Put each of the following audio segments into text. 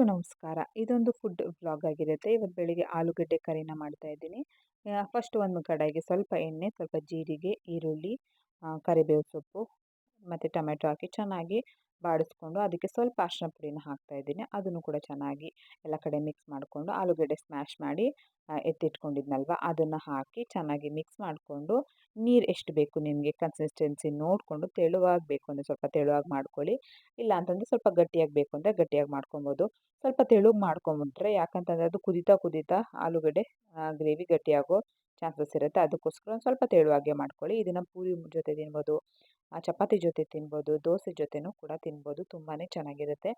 ಎಲ್ರಿಗೂ ನಮಸ್ಕಾರ. ಇದೊಂದು ಫುಡ್ ವ್ಲಾಗ್ ಆಗಿರುತ್ತೆ. ಇವತ್ತು ಬೆಳಿಗ್ಗೆ ಆಲೂಗಡ್ಡೆ ಕರಿನ ಮಾಡ್ತಾ ಇದ್ದೀನಿ. ಫಸ್ಟ್ ಒಂದು ಕಡಾಯಿಗೆ ಸ್ವಲ್ಪ ಎಣ್ಣೆ, ಸ್ವಲ್ಪ ಜೀರಿಗೆ, ಈರುಳ್ಳಿ ಕರಿಬೇವು ಸೊಪ್ಪು, ಮತ್ತು ಟೊಮೆಟೊ ಹಾಕಿ ಚೆನ್ನಾಗಿ ಬಾಡಿಸ್ಕೊಂಡು ಅದಕ್ಕೆ ಸ್ವಲ್ಪ ಅರ್ಶಿನ ಪುಡಿನ ಹಾಕ್ತಾ ಇದ್ದೀನಿ. ಅದನ್ನು ಕೂಡ ಚೆನ್ನಾಗಿ ಎಲ್ಲ ಕಡೆ ಮಿಕ್ಸ್ ಮಾಡಿಕೊಂಡು ಆಲೂಗಡ್ಡೆ ಸ್ಮ್ಯಾಶ್ ಮಾಡಿ ಎತ್ತಿಟ್ಕೊಂಡಿದ್ನಲ್ವ? ಅದನ್ನು ಹಾಕಿ ಚೆನ್ನಾಗಿ ಮಿಕ್ಸ್ ಮಾಡಿಕೊಂಡು ನೀರು ಎಷ್ಟು ಬೇಕು ನಿಮಗೆ ಕನ್ಸಿಸ್ಟೆನ್ಸಿ ನೋಡಿಕೊಂಡು ತೆಳುವಾಗಿ ಬೇಕು ಅಂದರೆ ಸ್ವಲ್ಪ ತೆಳುವಾಗಿ ಮಾಡ್ಕೊಳ್ಳಿ. ಇಲ್ಲ ಅಂತಂದರೆ ಸ್ವಲ್ಪ ಗಟ್ಟಿಯಾಗಿ ಬೇಕು ಅಂದರೆ ಗಟ್ಟಿಯಾಗಿ ಮಾಡ್ಕೊಬೋದು. ಸ್ವಲ್ಪ ತೆಳುವಾಗಿ ಮಾಡ್ಕೊಂಬಿಟ್ರೆ ಯಾಕಂತಂದರೆ ಅದು ಕುದೀತಾ ಕುದೀತಾ ಆಲೂಗಡ್ಡೆ ಗ್ರೇವಿ ಗಟ್ಟಿಯಾಗೋ ಚಾನ್ಸಸ್ ಇರುತ್ತೆ. ಅದಕ್ಕೋಸ್ಕರ ಸ್ವಲ್ಪ ತೆಳುವಾಗೆ ಮಾಡ್ಕೊಳ್ಳಿ. ಇದನ್ನು ಪೂರಿ ಜೊತೆ ತಿನ್ಬೋದು ಚಪಾತಿ ಜೊತೆ ತಿನ್ಬೋದು, ದೋಸೆ ಜೊತೆನೂ ಕೂಡ ತಿನ್ಬೋದು. ತುಂಬಾ ಚೆನ್ನಾಗಿರುತ್ತೆ.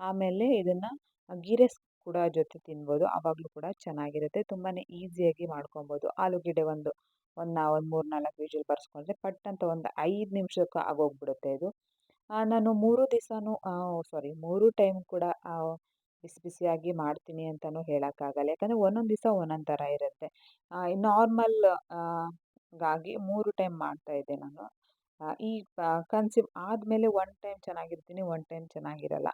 ಆಮೇಲೆ ಇದನ್ನು ಗೀರೆ ಕೂಡ ಜೊತೆ ತಿನ್ಬೋದು. ಆವಾಗಲೂ ಕೂಡ ಚೆನ್ನಾಗಿರುತ್ತೆ. ತುಂಬಾ ಈಸಿಯಾಗಿ ಮಾಡ್ಕೊಬೋದು. ಆಲೂಗೆಡ್ಡೆ ಒಂದು ಒಂದು ಒಂದು ಮೂರು ನಾಲ್ಕು ವಿಷಲ್ ಬರ್ಸ್ಕೊಂಡ್ರೆ ಪಟ್ ಅಂತ ಒಂದು ಐದು ನಿಮಿಷಕ್ಕೆ ಆಗೋಗ್ಬಿಡುತ್ತೆ ಇದು. ನಾನು ಮೂರು ದಿವಸನೂ ಸಾರಿ ಮೂರು ಟೈಮ್ ಕೂಡ ಬಿಸಿ ಬಿಸಿಯಾಗಿ ಮಾಡ್ತೀನಿ ಅಂತಲೂ ಹೇಳೋಕ್ಕಾಗಲ್ಲ. ಯಾಕಂದರೆ ಒಂದೊಂದು ದಿವಸ ಒಂದೊಂದು ಥರ ಇರುತ್ತೆ. ನಾರ್ಮಲ್ಗಾಗಿ ಮೂರು ಟೈಮ್ ಮಾಡ್ತಾಯಿದ್ದೆ ನಾನು. ಈ ಕನ್ಸಿವ್ ಆದಮೇಲೆ ಒನ್ ಟೈಮ್ ಚೆನ್ನಾಗಿರ್ತೀನಿ ಒನ್ ಟೈಮ್ ಚೆನ್ನಾಗಿರಲ್ಲ.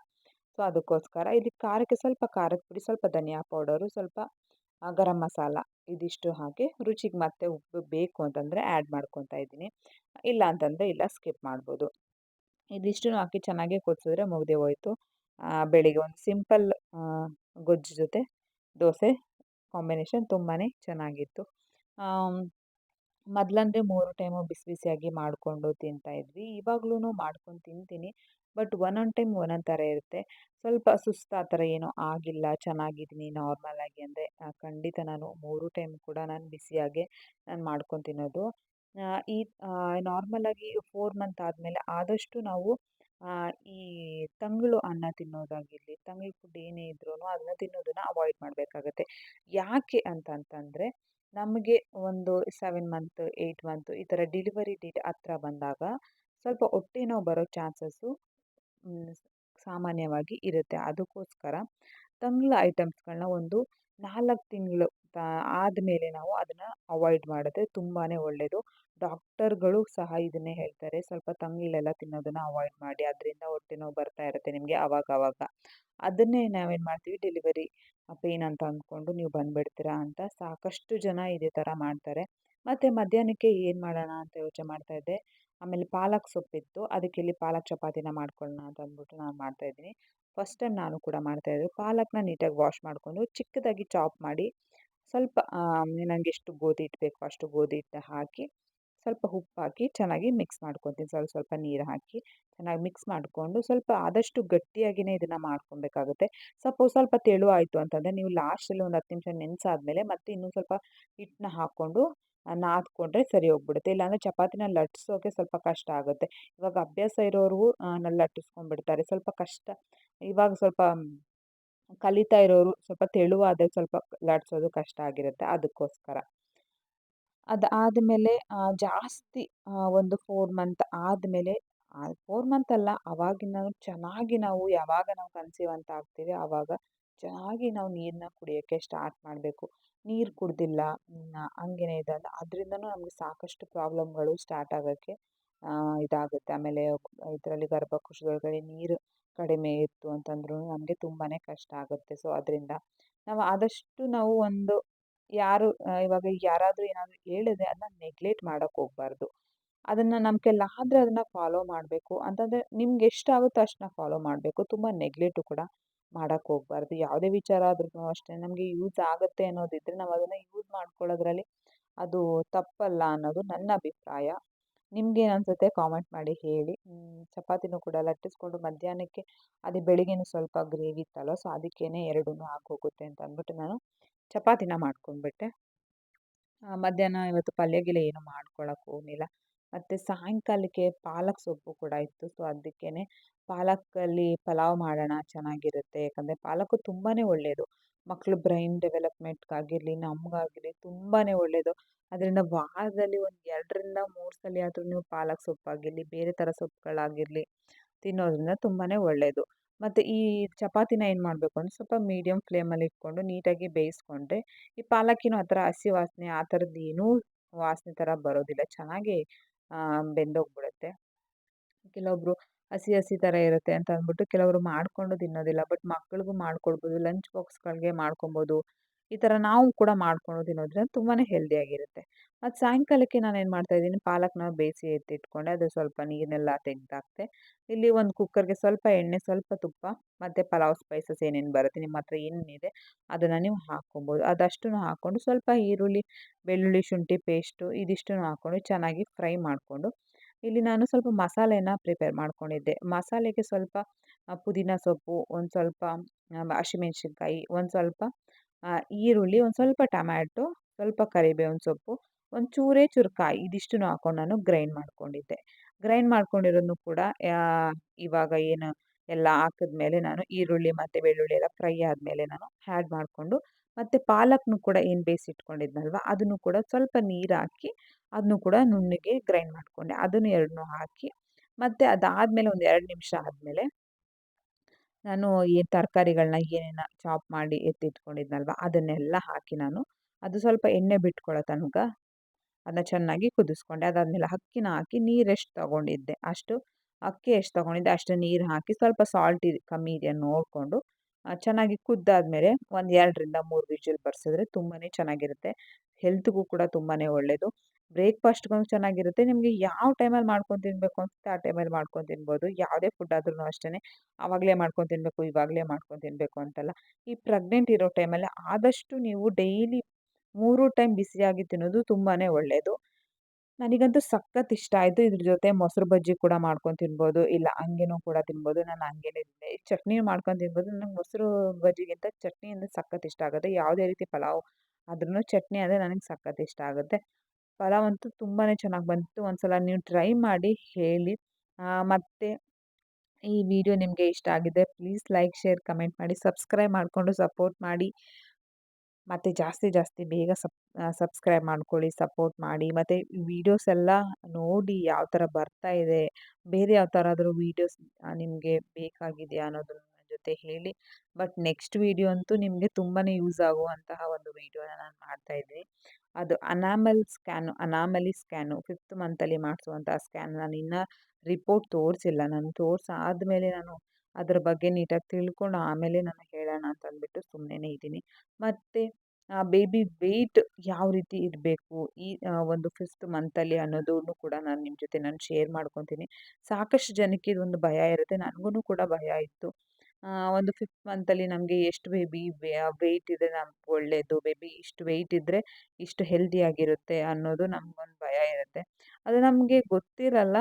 ಸೊ ಅದಕ್ಕೋಸ್ಕರ ಇಲ್ಲಿ ಖಾರಕ್ಕೆ ಸ್ವಲ್ಪ ಖಾರದ ಪುಡಿ, ಸ್ವಲ್ಪ ಧನಿಯಾ ಪೌಡರು, ಸ್ವಲ್ಪ ಗರಂ ಮಸಾಲ ಇದಿಷ್ಟು ಹಾಕಿ ರುಚಿಗೆ ಮತ್ತೆ ಉಪ್ಪು ಬೇಕು ಅಂತಂದರೆ ಆ್ಯಡ್ ಮಾಡ್ಕೊತಾ ಇದ್ದೀನಿ. ಇಲ್ಲ ಅಂತಂದರೆ ಇಲ್ಲ ಸ್ಕಿಪ್ ಮಾಡ್ಬೋದು. ಇದಿಷ್ಟು ಹಾಕಿ ಚೆನ್ನಾಗಿ ಕುದಿಸಿದ್ರೆ ಮುಗಿದೇ ಹೋಯ್ತು. ಬೆಳಿಗ್ಗೆ ಒಂದು ಸಿಂಪಲ್ ಗೊಜ್ಜು ಜೊತೆ ದೋಸೆ ಕಾಂಬಿನೇಷನ್ ತುಂಬಾ ಚೆನ್ನಾಗಿತ್ತು. ಮೊದಲಂದರೆ ಮೂರು ಟೈಮು ಬಿಸಿ ಬಿಸಿಯಾಗಿ ಮಾಡಿಕೊಂಡು ತಿಂತಾಯಿದ್ವಿ ಇವಾಗ್ಲೂ ಮಾಡ್ಕೊಂಡು ತಿಂತೀನಿ. ಬಟ್ ಒಂದೊಂದು ಟೈಮ್ ಒಂದೊಂದು ಥರ ಇರುತ್ತೆ. ಸ್ವಲ್ಪ ಸುಸ್ತು ಆ ಥರ ಏನೂ ಆಗಿಲ್ಲ. ಚೆನ್ನಾಗಿದ್ದೀನಿ ನಾರ್ಮಲಾಗಿ ಅಂದರೆ ಖಂಡಿತ ನಾನು ಮೂರು ಟೈಮ್ ಕೂಡ ನಾನು ಬಿಸಿಯಾಗೆ ನಾನು ಮಾಡ್ಕೊಂಡು ತಿನ್ನೋದು. ಈ ನಾರ್ಮಲಾಗಿ ಫೋರ್ ಮಂತ್ ಆದಮೇಲೆ ಆದಷ್ಟು ನಾವು ಈ ತಂಗಳು ಅನ್ನ ತಿನ್ನೋದಾಗಿರಲಿ ತಂಗಳು ಫುಡ್ ಏನೇ ಇದ್ರೂ ಅದನ್ನ ತಿನ್ನೋದನ್ನು ಅವಾಯ್ಡ್ ಮಾಡಬೇಕಾಗತ್ತೆ. ಯಾಕೆ ಅಂತಂತಂದರೆ ನಮಗೆ ಒಂದು ಸೆವೆನ್ ಮಂತ್ ಏಯ್ಟ್ ಮಂತ್ ಈ ಥರ ಡಿಲಿವರಿ ಡೇಟ್ ಹತ್ರ ಬಂದಾಗ ಸ್ವಲ್ಪ ಹೊಟ್ಟೆ ನೋವು ಬರೋ ಚಾನ್ಸಸ್ಸು ಸಾಮಾನ್ಯವಾಗಿ ಇರುತ್ತೆ. ಅದಕ್ಕೋಸ್ಕರ ತಂಗ್ಳ ಐಟಮ್ಸ್ಗಳನ್ನ ಒಂದು ನಾಲ್ಕು ತಿಂಗಳು ಆದಮೇಲೆ ನಾವು ಅದನ್ನು ಅವಾಯ್ಡ್ ಮಾಡಿದ್ರೆ ತುಂಬಾ ಒಳ್ಳೆಯದು ಡಾಕ್ಟರ್ಗಳು ಸಹ ಇದನ್ನೇ ಹೇಳ್ತಾರೆ. ಸ್ವಲ್ಪ ತಂಗ್ಳೆಲ್ಲ ತಿನ್ನೋದನ್ನು ಅವಾಯ್ಡ್ ಮಾಡಿ, ಅದರಿಂದ ಹೊಟ್ಟೆ ನೋವು ಬರ್ತಾ ಇರುತ್ತೆ ನಿಮಗೆ ಅವಾಗ ಅವಾಗ ಅದನ್ನೇ ನಾವೇನು ಮಾಡ್ತೀವಿ ಡೆಲಿವರಿ ಪೇನ್ ಅಂತ ಅಂದ್ಕೊಂಡು ನೀವು ಬಂದುಬಿಡ್ತೀರಾ ಅಂತ ಸಾಕಷ್ಟು ಜನ ಇದೇ ಥರ ಮಾಡ್ತಾರೆ. ಮತ್ತು ಮಧ್ಯಾಹ್ನಕ್ಕೆ ಏನು ಮಾಡೋಣ ಅಂತ ಯೋಚನೆ ಮಾಡ್ತಾ ಇದ್ದೆ. ಆಮೇಲೆ ಪಾಲಕ್ ಸೊಪ್ಪಿತ್ತು ಅದಕ್ಕೆ ಇಲ್ಲಿ ಪಾಲಕ್ ಚಪಾತಿನ ಮಾಡ್ಕೊಳ್ಳೋಣ ಅಂತ ಅಂದ್ಬಿಟ್ಟು ನಾನು ಮಾಡ್ತಾಯಿದ್ದೀನಿ ಫಸ್ಟ್ ಟೈಮ್ ನಾನು ಕೂಡ ಮಾಡ್ತಾಯಿದ್ದೆ ಪಾಲಕ್ನ ನೀಟಾಗಿ ವಾಶ್ ಮಾಡಿಕೊಂಡು ಚಿಕ್ಕದಾಗಿ ಚಾಪ್ ಮಾಡಿ ಸ್ವಲ್ಪ ನನಗೆ ಎಷ್ಟು ಗೋಧಿ ಹಿಟ್ಟು ಬೇಕೋ ಅಷ್ಟು ಗೋಧಿ ಹಿಟ್ಟು ಹಾಕಿ, ಸ್ವಲ್ಪ ಉಪ್ಪು ಹಾಕಿ ಚೆನ್ನಾಗಿ ಮಿಕ್ಸ್ ಮಾಡ್ಕೊತೀನಿ. ಸ್ವಲ್ಪ ಸ್ವಲ್ಪ ನೀರು ಹಾಕಿ ಚೆನ್ನಾಗಿ ಮಿಕ್ಸ್ ಮಾಡಿಕೊಂಡು ಸ್ವಲ್ಪ ಆದಷ್ಟು ಗಟ್ಟಿಯಾಗಿಯೇ ಇದನ್ನು ಮಾಡ್ಕೊಬೇಕಾಗುತ್ತೆ. ಸಪೋಸ್ ಸ್ವಲ್ಪ ತೆಳು ಆಯಿತು ಅಂತಂದರೆ ನೀವು ಲಾಸ್ಟಲ್ಲಿ ಒಂದು ಹತ್ತು ನಿಮಿಷ ನೆನೆಸಾದ್ಮೇಲೆ ಮತ್ತೆ ಇನ್ನೂ ಸ್ವಲ್ಪ ಹಿಟ್ಟನ್ನ ಹಾಕ್ಕೊಂಡು ನಾದ್ಕೊಂಡ್ರೆ ಸರಿ ಹೋಗ್ಬಿಡುತ್ತೆ. ಇಲ್ಲಾಂದರೆ ಚಪಾತಿನ ಲಟ್ಟಿಸೋಕೆ ಸ್ವಲ್ಪ ಕಷ್ಟ ಆಗುತ್ತೆ. ಇವಾಗ ಅಭ್ಯಾಸ ಇರೋರು ಲಟ್ಟಿಸ್ಕೊಂಡ್ಬಿಡ್ತಾರೆ. ಸ್ವಲ್ಪ ಕಷ್ಟ. ಇವಾಗ ಸ್ವಲ್ಪ ಕಲಿತಾ ಇರೋರು ಸ್ವಲ್ಪ ತೆಳುವಾದ ಸ್ವಲ್ಪ ಲಟ್ಸೋದು ಕಷ್ಟ ಆಗಿರುತ್ತೆ ಅದಕ್ಕೋಸ್ಕರ. ಅದಾದಮೇಲೆ ಜಾಸ್ತಿ ಒಂದು ಫೋರ್ ಮಂತ್ ಆದಮೇಲೆ ಫೋರ್ ಮಂತ್ ಅಲ್ಲ, ಅವಾಗಿನ ಚೆನ್ನಾಗಿ ನಾವು ಯಾವಾಗ ನಾವು ಕನ್ಸೀವ್ ಅಂತ ಆಗ್ತೀವಿ ಆವಾಗ ಚೆನ್ನಾಗಿ ನಾವು ನೀರನ್ನ ಕುಡಿಯೋಕ್ಕೆ ಸ್ಟಾರ್ಟ್ ಮಾಡಬೇಕು. ನೀರು ಕುಡ್ದಿಲ್ಲ ಹಂಗೇನೆ ಇದೆ ಅಂತ, ಅದರಿಂದನೂ ನಮಗೆ ಸಾಕಷ್ಟು ಪ್ರಾಬ್ಲಮ್ಗಳು ಸ್ಟಾರ್ಟ್ ಆಗೋಕ್ಕೆ ಇದಾಗುತ್ತೆ. ಆಮೇಲೆ, ಇದರಲ್ಲಿ ಗರ್ಭಕೋಶದೊಳಗಡೆ ನೀರು ಕಡಿಮೆ ಇತ್ತು ಅಂತಂದ್ರೂ ನಮಗೆ ತುಂಬಾ ಕಷ್ಟ ಆಗುತ್ತೆ. ಸೊ, ಅದರಿಂದ ನಾವು ಆದಷ್ಟು ನಾವು ಒಂದು ಯಾರು ಇವಾಗ ಯಾರಾದರೂ ಏನಾದರೂ ಹೇಳಿದ್ರೆ ಅದನ್ನ ನೆಗ್ಲೆಕ್ಟ್ ಮಾಡೋಕ್ಕೆ ಹೋಗಬಾರ್ದು. ಅದನ್ನು ನಮ್ಮ ಕೈಲಾದರೆ ಅದನ್ನು ಫಾಲೋ ಮಾಡಬೇಕು. ಅಂತಂದರೆ ನಿಮ್ಗೆ ಎಷ್ಟಾಗುತ್ತೋ ಅಷ್ಟನ್ನ ಫಾಲೋ ಮಾಡಬೇಕು. ತುಂಬ ನೆಗ್ಲೆಕ್ಟು ಕೂಡ ಮಾಡೋಕ್ಕೆ ಹೋಗ್ಬಾರ್ದು. ಯಾವುದೇ ವಿಚಾರ ಆದ್ರೂ ಅಷ್ಟೇ. ನಮಗೆ ಯೂಸ್ ಆಗುತ್ತೆ ಅನ್ನೋದಿದ್ದರೆ ನಾವು ಅದನ್ನು ಯೂಸ್ ಮಾಡ್ಕೊಳ್ಳೋದ್ರಲ್ಲಿ ಅದು ತಪ್ಪಲ್ಲ ಅನ್ನೋದು ನನ್ನ ಅಭಿಪ್ರಾಯ. ನಿಮ್ಗೇನು ಅನಿಸುತ್ತೆ ಕಾಮೆಂಟ್ ಮಾಡಿ ಹೇಳಿ. ಚಪಾತಿನೂ ಕೂಡ ಲಟ್ಟಿಸ್ಕೊಂಡು ಮಧ್ಯಾಹ್ನಕ್ಕೆ ಅದು ಬೆಳಿಗ್ಗೆನೂ ಸ್ವಲ್ಪ ಗ್ರೇವಿ ಇತ್ತಲ್ಲ ಸೊ ಅದಕ್ಕೇ ಎರಡೂ ಆಗೋಗುತ್ತೆ ಅಂತ ಅಂದ್ಬಿಟ್ಟು ನಾನು ಚಪಾತಿನ ಮಾಡ್ಕೊಂಡ್ಬಿಟ್ಟೆ. ಮಧ್ಯಾಹ್ನ ಇವತ್ತು ಪಲ್ಯ ಗಿಲ್ಯ ಏನು ಮಾಡ್ಕೊಳಕ್ಕೆ ಹೋಗಲಿಲ್ಲ. ಮತ್ತು ಸಾಯಂಕಾಲಕ್ಕೆ ಪಾಲಕ್ ಸೊಪ್ಪು ಕೂಡ ಇತ್ತು. ಸೊ ಅದಕ್ಕೇ ಪಾಲಕಲ್ಲಿ ಪಲಾವ್ ಮಾಡೋಣ ಚೆನ್ನಾಗಿರುತ್ತೆ. ಯಾಕಂದರೆ ಪಾಲಕು ತುಂಬಾ ಒಳ್ಳೆಯದು ಮಕ್ಕಳು ಬ್ರೈನ್ ಡೆವಲಪ್ಮೆಂಟ್ಗಾಗಿರಲಿ, ನಮಗಾಗಿರಲಿ ತುಂಬಾ ಒಳ್ಳೆಯದು ಅದರಿಂದ ವಾರದಲ್ಲಿ ಒಂದು ಎರಡರಿಂದ ಮೂರು ಸಲ ಆದರೂ ನೀವು ಪಾಲಕ್ ಸೊಪ್ಪಾಗಿರಲಿ, ಬೇರೆ ಥರ ಸೊಪ್ಪುಗಳಾಗಿರಲಿ ತಿನ್ನೋದ್ರಿಂದ ತುಂಬಾ ಒಳ್ಳೆಯದು ಮತ್ತು ಈ ಚಪಾತಿನ ಏನು ಮಾಡಬೇಕು ಅಂದರೆ ಸ್ವಲ್ಪ ಮೀಡಿಯಮ್ ಫ್ಲೇಮಲ್ಲಿ ಇಟ್ಕೊಂಡು ನೀಟಾಗಿ ಬೇಯಿಸ್ಕೊಂಡ್ರೆ ಈ ಪಾಲಕ್ಕಿನೂ ಆ ಥರ ಹಸಿ ವಾಸನೆ, ಆ ಥರದ್ದು ಏನೂ ವಾಸನೆ ಥರ ಬರೋದಿಲ್ಲ. ಚೆನ್ನಾಗಿ ಬೆಂದೋಗ್ಬಿಡುತ್ತೆ. ಕೆಲವೊಬ್ಬರು ಹಸಿ ಹಸಿ ಥರ ಇರುತ್ತೆ ಅಂತ ಅಂದ್ಬಿಟ್ಟು ಕೆಲವರು ಮಾಡಿಕೊಂಡು ತಿನ್ನೋದಿಲ್ಲ. ಬಟ್ ಮಕ್ಳಿಗೂ ಮಾಡಿಕೊಡ್ಬೋದು. ಲಂಚ್ ಬಾಕ್ಸ್ಗಳಿಗೆ ಮಾಡ್ಕೊಬೋದು. ಈ ಥರ ನಾವು ಕೂಡ ಮಾಡ್ಕೊಂಡು ತಿನ್ನೋದ್ರಿಂದ ತುಂಬಾ ಹೆಲ್ದಿಯಾಗಿರುತ್ತೆ ಮತ್ತು ಸಾಯಂಕಾಲಕ್ಕೆ ನಾನು ಏನು ಮಾಡ್ತಾ ಇದ್ದೀನಿ, ಪಾಲಕ್ನ ಬೇಯಿಸಿ ಎತ್ತಿಟ್ಕೊಂಡೆ ಅದು ಸ್ವಲ್ಪ ನೀರನ್ನೆಲ್ಲ ತೆಗೆದಾಕ್ತೆ. ಇಲ್ಲಿ ಒಂದು ಕುಕ್ಕರ್ಗೆ ಸ್ವಲ್ಪ ಎಣ್ಣೆ, ಸ್ವಲ್ಪ ತುಪ್ಪ, ಮತ್ತು ಪಲಾವ್ ಸ್ಪೈಸಸ್ ಏನೇನು ಬರುತ್ತೆ ನಿಮ್ಮ ಹತ್ರ ಏನೇನಿದೆ, ಅದನ್ನು ನೀವು ಹಾಕ್ಕೊಬೋದು. ಅದಷ್ಟು ಹಾಕ್ಕೊಂಡು ಸ್ವಲ್ಪ ಈರುಳ್ಳಿ, ಬೆಳ್ಳುಳ್ಳಿ, ಶುಂಠಿ ಪೇಸ್ಟು ಇದಿಷ್ಟನ್ನು ಹಾಕ್ಕೊಂಡು ಚೆನ್ನಾಗಿ ಫ್ರೈ ಮಾಡಿಕೊಂಡು, ಇಲ್ಲಿ ನಾನು ಸ್ವಲ್ಪ ಮಸಾಲೆನ ಪ್ರಿಪೇರ್ ಮಾಡ್ಕೊಂಡಿದ್ದೆ. ಮಸಾಲೆಗೆ ಸ್ವಲ್ಪ ಪುದೀನ ಸೊಪ್ಪು, ಒಂದು ಸ್ವಲ್ಪ ಹಸಿಮೆಣ್ಸಿನ್ಕಾಯಿ, ಒಂದು ಸ್ವಲ್ಪ ಈರುಳ್ಳಿ ಒಂದು ಸ್ವಲ್ಪ ಟಮ್ಯಾಟೊ, ಸ್ವಲ್ಪ ಕರಿಬೇವಿನ ಸೊಪ್ಪು, ಒಂದು ಚೂರೇ ಚೂರು ಕಾಯಿ ಇದಿಷ್ಟನ್ನು ಹಾಕೊಂಡು ನಾನು ಗ್ರೈಂಡ್ ಮಾಡ್ಕೊಂಡಿದ್ದೆ. ಗ್ರೈಂಡ್ ಮಾಡ್ಕೊಂಡಿರೋದನ್ನು ಕೂಡ ಇವಾಗ ಏನು ಎಲ್ಲ ಹಾಕಿದ್ಮೇಲೆ ನಾನು ಈರುಳ್ಳಿ ಮತ್ತು ಬೆಳ್ಳುಳ್ಳಿ ಎಲ್ಲ ಫ್ರೈ ಆದಮೇಲೆ ನಾನು ಆ್ಯಡ್ ಮಾಡಿಕೊಂಡು, ಮತ್ತು ಪಾಲಕ್ನು ಕೂಡ ಏನು ಬೇಯಿಸಿಟ್ಕೊಂಡಿದ್ನಲ್ವ ಅದನ್ನು ಕೂಡ ಸ್ವಲ್ಪ ನೀರು ಹಾಕಿ ಅದನ್ನು ಕೂಡ ನುಣ್ಣಗೆ ಗ್ರೈಂಡ್ ಮಾಡಿಕೊಂಡೆ. ಅದನ್ನು ಎರಡನ್ನೂ ಹಾಕಿ, ಮತ್ತು ಅದಾದಮೇಲೆ ಒಂದು ಎರಡು ನಿಮಿಷ ಆದಮೇಲೆ ನಾನು ಏನು ತರಕಾರಿಗಳನ್ನ ಏನೇನು ಚಾಪ್ ಮಾಡಿ ಎತ್ತಿಟ್ಕೊಂಡಿದ್ನಲ್ವ, ಅದನ್ನೆಲ್ಲ ಹಾಕಿ ನಾನು ಅದು ಸ್ವಲ್ಪ ಎಣ್ಣೆ ಬಿಟ್ಕೊಳ್ಳೋ ತನಕ ಅದನ್ನ ಚೆನ್ನಾಗಿ ಕುದಿಸ್ಕೊಂಡೆ. ಅದಾದಮೇಲೆ ಅಕ್ಕಿನ ಹಾಕಿ ನೀರು ಎಷ್ಟು ತೊಗೊಂಡಿದ್ದೆ. ಅಷ್ಟು ಅಕ್ಕಿ ಎಷ್ಟು ತೊಗೊಂಡಿದ್ದೆ ಅಷ್ಟು ನೀರು ಹಾಕಿ ಸ್ವಲ್ಪ ಸಾಲ್ಟ್ ಇದೆ ಕಮ್ಮಿ ಇದೆಯಾ ನೋಡಿಕೊಂಡು ಚೆನ್ನಾಗಿ ಕುದ್ದಾದಮೇಲೆ ಒಂದು ಎರಡರಿಂದ ಮೂರು ವಿಜಿಲ್ ಬರ್ಸಿದ್ರೆ ತುಂಬಾ ಚೆನ್ನಾಗಿರುತ್ತೆ. ಹೆಲ್ತ್ಗೂ ಕೂಡ ತುಂಬಾ ಒಳ್ಳೆಯದು ಬ್ರೇಕ್ಫಾಸ್ಟ್ಗೂ ಚೆನ್ನಾಗಿರುತ್ತೆ. ನಿಮಗೆ ಯಾವ ಟೈಮಲ್ಲಿ ಮಾಡ್ಕೊಂಡು ತಿನ್ನಬೇಕು ಅನಿಸುತ್ತೆ ಆ ಟೈಮಲ್ಲಿ ಮಾಡ್ಕೊಂಡು ತಿನ್ಬೋದು. ಯಾವುದೇ ಫುಡ್ ಆದ್ರೂ ಅಷ್ಟೇ ಆವಾಗಲೇ ಮಾಡ್ಕೊಂಡು ತಿನ್ನಬೇಕು ಇವಾಗಲೇ ಮಾಡ್ಕೊಂಡು ತಿನ್ನಬೇಕು ಅಂತಲ್ಲ. ಈ ಪ್ರೆಗ್ನೆಂಟ್ ಇರೋ ಟೈಮಲ್ಲಿ ಆದಷ್ಟು ನೀವು ಡೈಲಿ ಮೂರು ಟೈಮ್ ಬಿಸಿಯಾಗಿ ತಿನ್ನೋದು ತುಂಬಾ ಒಳ್ಳೆಯದು ನನಗಂತೂ ಸಖತ್ ಇಷ್ಟ ಆಯಿತು. ಇದ್ರ ಜೊತೆ ಮೊಸರು ಬಜ್ಜಿ ಕೂಡ ಮಾಡ್ಕೊಂಡು ತಿನ್ಬೋದು. ಇಲ್ಲ, ಹಂಗೇನೂ ಕೂಡ ತಿನ್ಬೋದು. ನಾನು ಹಂಗೇನೆ ಚಟ್ನಿ ಮಾಡ್ಕೊಂಡು ತಿನ್ಬೋದು. ನನಗೆ ಮೊಸರು ಬಜ್ಜಿಗಿಂತ ಚಟ್ನಿ ಅಂದರೆ ಸಖತ್ ಇಷ್ಟ ಆಗುತ್ತೆ. ಯಾವುದೇ ರೀತಿ ಪಲಾವ್ ಆದ್ರೂ ಚಟ್ನಿ ಅಂದರೆ ನನಗೆ ಸಖತ್ ಇಷ್ಟ ಆಗುತ್ತೆ. ಪಲಾವ್ ಅಂತೂ ತುಂಬಾ ಚೆನ್ನಾಗಿ ಬಂತು. ಒಂದ್ಸಲ ನೀವು ಟ್ರೈ ಮಾಡಿ ಹೇಳಿ. ಮತ್ತು ಈ ವಿಡಿಯೋ ನಿಮಗೆ ಇಷ್ಟ ಆಗಿದೆ, ಪ್ಲೀಸ್ ಲೈಕ್, ಶೇರ್, ಕಮೆಂಟ್ ಮಾಡಿ. ಸಬ್ಸ್ಕ್ರೈಬ್ ಮಾಡಿಕೊಂಡು ಸಪೋರ್ಟ್ ಮಾಡಿ. ಮತ್ತು ಜಾಸ್ತಿ ಜಾಸ್ತಿ ಬೇಗ ಸಪ್ ಸಬ್ಸ್ಕ್ರೈಬ್ ಮಾಡ್ಕೊಳ್ಳಿ, ಸಪೋರ್ಟ್ ಮಾಡಿ. ಮತ್ತು ವೀಡಿಯೋಸ್ ಎಲ್ಲ ನೋಡಿ ಯಾವ ಥರ ಬರ್ತಾ ಇದೆ, ಬೇರೆ ಯಾವ ಥರ ಆದರೂ ವೀಡಿಯೋಸ್ ನಿಮಗೆ ಬೇಕಾಗಿದೆಯಾ ಅನ್ನೋದನ್ನ ನನ್ನ ಹೇಳಿ. ಬಟ್ ನೆಕ್ಸ್ಟ್ ವಿಡಿಯೋ ಅಂತೂ ನಿಮಗೆ ತುಂಬಾ ಯೂಸ್ ಆಗುವಂತಹ ಒಂದು ವಿಡಿಯೋನ ನಾನು ಮಾಡ್ತಾ ಮಾಡ್ತಾಯಿದ್ದೀನಿ ಅದು anomaly scan, anomaly scan, fifth ಮಂತಲ್ಲಿ ಮಾಡಿಸುವಂತಹ ಸ್ಕ್ಯಾನ್. ನಾನು ಇನ್ನೂ ರಿಪೋರ್ಟ್ ತೋರಿಸಿಲ್ಲ. ನಾನು ತೋರಿಸಾದ್ಮೇಲೆ ನಾನು ಅದ್ರ ಬಗ್ಗೆ ನೀಟಾಗಿ ತಿಳ್ಕೊಂಡು ಆಮೇಲೆ ನಾನು ಹೇಳೋಣ ಅಂತ ಅಂದ್ಬಿಟ್ಟು ಸುಮ್ಮನೆ ಇದ್ದೀನಿ. ಮತ್ತು ಬೇಬಿ ವೆಯ್ಟ್ ಯಾವ ರೀತಿ ಇರಬೇಕು? ಈ ಒಂದು ಫಿಫ್ತ್ ಮಂತಲ್ಲಿ ಅನ್ನೋದನ್ನು ಕೂಡ ನಾನು ನಿಮ್ಮ ಜೊತೆ ನಾನು ಶೇರ್ ಮಾಡ್ಕೊತೀನಿ. ಸಾಕಷ್ಟು ಜನಕ್ಕೆ ಇದೊಂದು ಭಯ ಇರುತ್ತೆ. ನನಗೂ ಕೂಡ ಭಯ ಇತ್ತು. ಒಂದು ಫಿಫ್ತ್ ಮಂತಲ್ಲಿ ನಮಗೆ ಎಷ್ಟು ಬೇಬಿ ವೆಯ್ಟ್ ಇದ್ದರೆ ನಮ್ಗೆ ಒಳ್ಳೆಯದು ಬೇಬಿ ಇಷ್ಟು ವೆಯ್ಟ್ ಇದ್ದರೆ ಇಷ್ಟು ಹೆಲ್ದಿಯಾಗಿರುತ್ತೆ ಅನ್ನೋದು ನಮಗೊಂದು ಭಯ ಇರುತ್ತೆ. ಅದು ನಮಗೆ ಗೊತ್ತಿರಲ್ಲ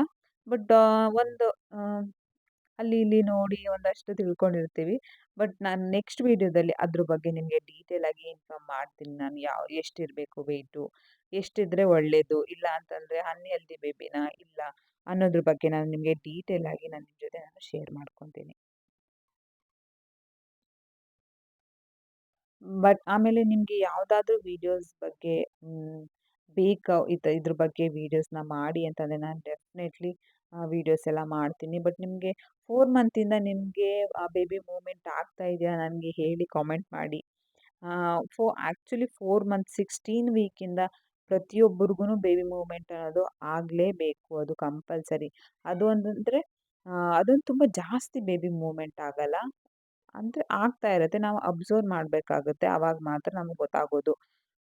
ಬಟ್ ಒಂದು ಅಲ್ಲಿ ಇಲ್ಲಿ ನೋಡಿ ಒಂದಷ್ಟು ತಿಳ್ಕೊಂಡಿರ್ತೀವಿ. ಬಟ್ ನಾನು ನೆಕ್ಸ್ಟ್ ವೀಡಿಯೋದಲ್ಲಿ ಅದ್ರ ಬಗ್ಗೆ ನಿಮಗೆ ಡೀಟೇಲಾಗಿ ಇನ್ಫಾರ್ಮ್ ಮಾಡ್ತೀನಿ ನಾನು, ಯಾವ, ಎಷ್ಟಿರಬೇಕು ವೆಯ್ಟು ಎಷ್ಟಿದ್ರೆ ಒಳ್ಳೆಯದು ಇಲ್ಲ ಅಂತಂದರೆ ಅನ್ಹೆಲ್ದಿ ಬೇಬಿನಾ ಇಲ್ಲ ಅನ್ನೋದ್ರ ಬಗ್ಗೆ ನಾನು ನಿಮಗೆ ಡೀಟೇಲಾಗಿ ನಾನು ನಿಮ್ಮ ಜೊತೆ ನಾನು ಶೇರ್ ಮಾಡ್ಕೊತೀನಿ. ಬಟ್ ಆಮೇಲೆ ನಿಮಗೆ ಯಾವುದಾದ್ರೂ ವೀಡಿಯೋಸ್ ಬಗ್ಗೆ ಬೇಕಾ ಇತ, ಇದ್ರ ಬಗ್ಗೆ ವೀಡಿಯೋಸ್ನ ಮಾಡಿ ಅಂತಂದರೆ ನಾನು ಡೆಫಿನೆಟ್ಲಿ ವೀಡಿಯೋಸ್ ಎಲ್ಲ ಮಾಡ್ತೀನಿ. ಬಟ್ ನಿಮಗೆ ಫೋರ್ ಮಂತಿಂದ ನಿಮಗೆ, ಆ ಬೇಬಿ ಮೂಮೆಂಟ್ ಆಗ್ತಾ ಇದೆಯಾ ನನಗೆ ಹೇಳಿ ಕಾಮೆಂಟ್ ಮಾಡಿ. ಫೋ ಆ್ಯಕ್ಚುಲಿ ಫೋರ್ ಮಂತ್ ಸಿಕ್ಸ್ಟೀನ್ ವೀಕಿಂದ ಪ್ರತಿಯೊಬ್ಬರಿಗೂ ಬೇಬಿ ಮೂಮೆಂಟ್ ಅನ್ನೋದು ಆಗಲೇಬೇಕು. ಅದು ಕಂಪಲ್ಸರಿ ಅದು ಅಂತಂದರೆ ಅದೊಂದು ತುಂಬ ಜಾಸ್ತಿ ಬೇಬಿ ಮೂಮೆಂಟ್ ಆಗಲ್ಲ. ಅಂದರೆ ಆಗ್ತಾ ಇರುತ್ತೆ. ನಾವು ಅಬ್ಸರ್ವ್ ಮಾಡಬೇಕಾಗುತ್ತೆ. ಆವಾಗ ಮಾತ್ರ ನಮ್ಗೆ ಗೊತ್ತಾಗೋದು.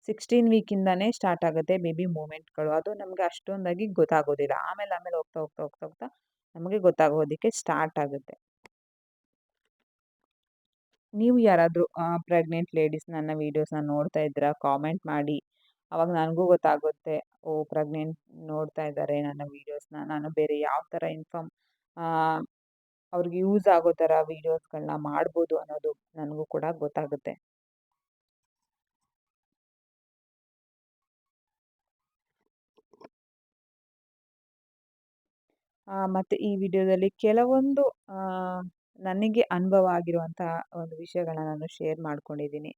ಸಿಕ್ಸ್ಟೀನ್ ವೀಕಿಂದನೇ ಸ್ಟಾರ್ಟ್ ಆಗುತ್ತೆ ಬೇಬಿ ಮೂಮೆಂಟ್ಗಳು ಅದು ನಮಗೆ ಅಷ್ಟೊಂದಾಗಿ ಗೊತ್ತಾಗೋದಿಲ್ಲ. ಆಮೇಲೆ ಆಮೇಲೆ ಹೋಗ್ತಾ ಹೋಗ್ತಾ ಹೋಗ್ತಾ ಹೋಗ್ತಾ ನಮಗೆ ಗೊತ್ತಾಗೋದಕ್ಕೆ ಸ್ಟಾರ್ಟ್ ಆಗುತ್ತೆ. ನೀವು ಯಾರಾದರೂ ಪ್ರೆಗ್ನೆಂಟ್ ಲೇಡೀಸ್ ನನ್ನ ವೀಡಿಯೋಸ್ನ ನೋಡ್ತಾ ಇದ್ದೀರಾ? ಕಾಮೆಂಟ್ ಮಾಡಿ. ಅವಾಗ ನನಗೂ ಗೊತ್ತಾಗುತ್ತೆ. ಓ, ಪ್ರೆಗ್ನೆಂಟ್ ನೋಡ್ತಾ ಇದ್ದಾರೆ ನನ್ನ ವೀಡಿಯೋಸ್ನ. ನಾನು ಬೇರೆ ಯಾವ ಥರ ಇನ್ಫಾರ್ಮ್ ಅವ್ರಿಗೆ ಯೂಸ್ ಆಗೋ ಥರ ವೀಡಿಯೋಸ್ಗಳನ್ನ ಮಾಡ್ಬೋದು ಅನ್ನೋದು ನನಗೂ ಕೂಡ ಗೊತ್ತಾಗುತ್ತೆ. ಮತ್ತು ಈ ವಿಡಿಯೋದಲ್ಲಿ ಕೆಲವೊಂದು ನನಗೆ ಅನುಭವ ಆಗಿರುವಂತಹ ಒಂದು ವಿಷಯಗಳನ್ನ ನಾನು ಶೇರ್ ಮಾಡ್ಕೊಂಡಿದ್ದೀನಿ.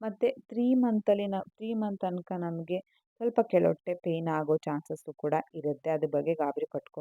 ಮತ್ತು ತ್ರೀ ಮಂತಲ್ಲಿ ನಾವು ತ್ರೀ ಮಂತ್ ತನಕ ನಮಗೆ ಸ್ವಲ್ಪ ಕೆಲವೊಟ್ಟೆ ಪೇಯ್ನ್ ಆಗೋ ಚಾನ್ಸಸ್ಸು ಕೂಡ ಇರುತ್ತೆ. ಅದ್ರ ಬಗ್ಗೆ ಗಾಬರಿ ಪಟ್ಕೊ